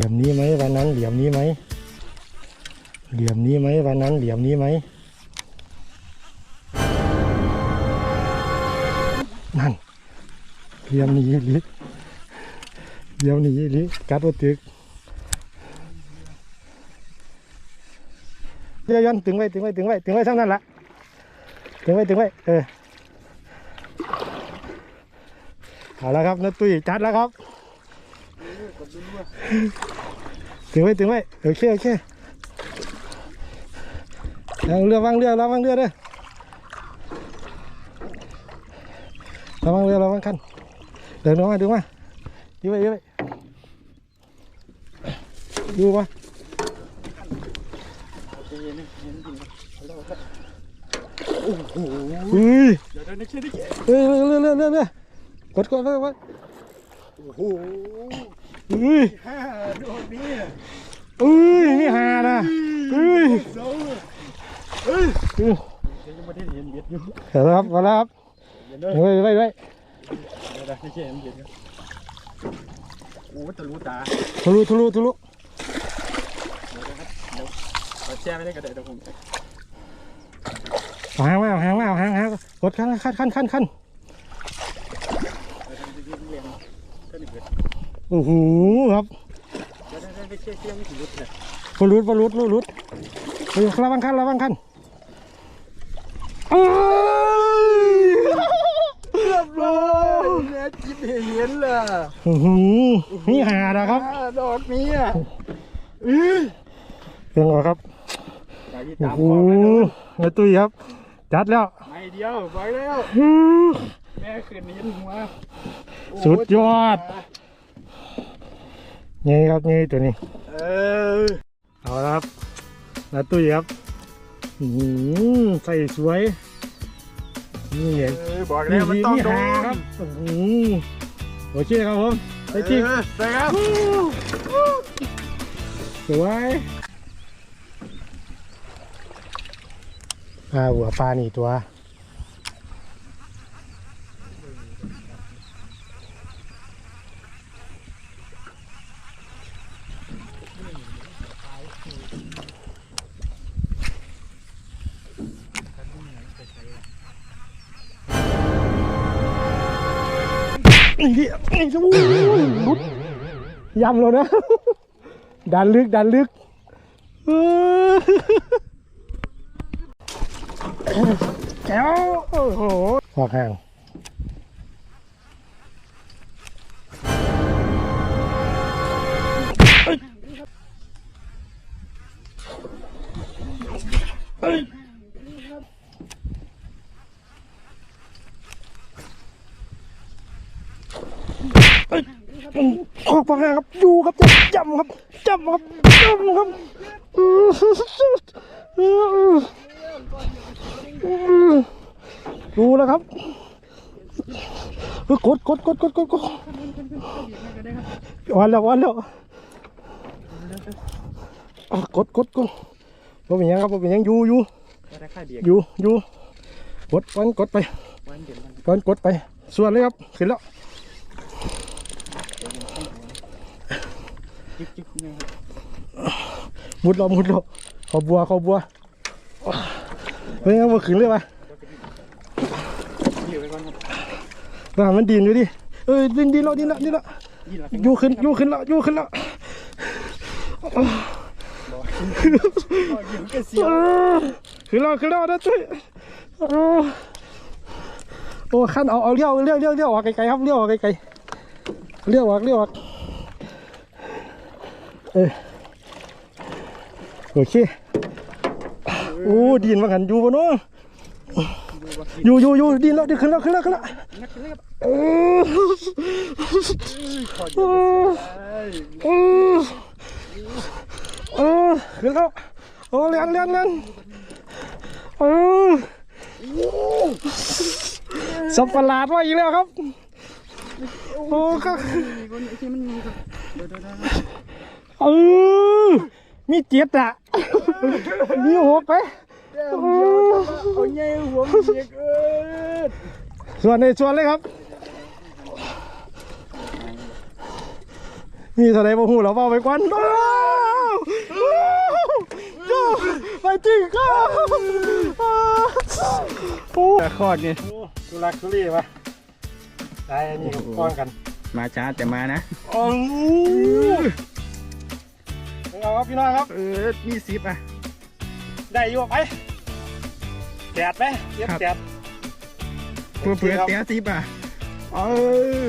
เหลี่ยมนี้ไหมวันนั้นเหลี่ยมนี้ไหมเหลี่ยมนี้ไหมวันนั้นเหลี่ยมนี้ไหมนั่นเหลี่ยมนี้ลิเหลี่ยมนี้ลิกัดว่าตึกเดียวย้อนตึงไว้ตึงไว้ตึงไว้ตึงไว้ทั้งนั้นละตึงไว้ตึงไว้เออเอาแล้วครับนัตุ้ยจัดแล้วครับ ถึงไว้ถึงไว้โอเคโอเคระวังเรือระวังเรือระวังเรือเด้อระวังเรือระวังคันเดินลงมาดูมาดูไปดูไปดูมาเฮ้ยเดี๋ยวเดี๋ยวนึกชื่อดิเรือเรือเรือเรือเรือกดกดกดกดโอ้โห เฮ้ยห้าโดนนี่เอ้ยนี่หานะเอ้ยโซ่เฮ้ยเอ้ยยังไม่ได้เห็นเบียดอยู่เดี๋ยวนะครับมาแล้วครับเดี๋ยวเด้อเฮ้ยไว้ไว้เดี๋ยวเดี๋ยวไม่ใช่เห็นเบียดโอ้ทะลุตาทะลุทะลุทะลุเดี๋ยวนะครับเดี๋ยวขอแช่ไม่ได้ก็ได้เดี๋ยวผมหางมาเอาหางมาเอาหางหางกดขั้นขั้นขั้นขั้นขั้น เดี๋ยวทำจะยิงเรียงก็หนึ่งเบียดโอ้โหครับเดี๋ยวได้ได้เชี่ยเชี่ยไม่ถึงรุดเลยบอลุดบอลุดบอลุดเฮ้ยระวังขั้นระวังขั้นเอ้ยเรียบร้อยเนี่ยจิบเห็นล่ะโอ้โหนี่หานะครับดอกนี้อะอื้อเป็นไงครับอยากที่โอ้ตามโหบอกนะนายตุ้ยครับ จัดแล้วไม่เดียวไปแล้วแม่คืนนี้หัวโอ้โหสุดยอด นี่ครับนี่ตัวนี้ เออเอาละครับนาตุ้ยครับอื้อหือใส่สวย นี่ไงเออบอกแล้วมันต้องโดหานครับอื้อหือโอเคครับผมไปจริงเออไปครับสวยปลาหัวปลานี่ตัว นี่ดินี่จะอู้ลุดยำแล้วนะ ดันลึกดันลึกแก้วโอ้โหหอกแห้ง งออกมาห่างครับอยู่ครับจำครับจำครับจำครับอื้ออื้ออื้อดูแล้วครับกดกดกดกดกดกดวันแล้ววันแล้วอะกดกดกดบ่เป็นยังครับบ่เป็นยังอยู่อยู่อยู่อยู่กดวันกดไปวันเดียวมันก่อนกดไปส่วนเลยครับขึ้นแล้ว จิ๊กจิ๊กเนี่ยครับมุดเรามุดเราเขาบัวขาบัวเฮ้ยงั้นมาขึ้นเลยวะยี่ไว้ก่อนครับว่ามันดินอยู่ดิเอ้ยดินดินแล้วดินแล้วดินแล้วยี่ลังอยู่ขึ้นอยู่ขึ้นแล้วอยู่ขึ้นแล้วอยิงกระเสียวขึ้นแล้วขึ้นแล้วนะจุ้ยโอ้โอ้ขั้นเอาเอาเลี้ยวเลี้ยวเลี้ยวเลี้ยวออกไกลๆครับเลี้ยวออกไกลๆเลี้ยวออกเลี้ยวออก เออโอเคโอ้ดินมากันอยู่ปะเนาะอยู่อยู่อยู่ดินแล้วดินขึ้นแล้วขึ้นแล้วขึ้นแล้วเรียบเออขอยิงกระเสียวเออเออขึ้นแล้วโอ้เลี้ยงเลี้ยงเลี้ยงเออสับประหลาดว่าอีกแล้วครับโอ้ค มีเดี๋ยวเดี๋ยวเดี๋ยวเออมีเจ็ดอะมีหกไหมเดี๋ยวเอาเงี้ยหัวมันเด็กเออส่วนในส่วนเลยครับนมีเท่าไหร่บ่ฮู้แล้วเว้าไปก่อนอ้าวอ้าวไปจริงครับอ้าวโอ้แต่คอดนี่ทุลักทุเลวะได้อันนี้ป้อนกัน มาช้าแต่มานะโอ้ เอาครับพี่น้องครับ เออมีสิบอะ ได้อยู่ไปแดดไหมเย็บครับแดดเพื่อเพื่อเตี้ยสิบอะ เออ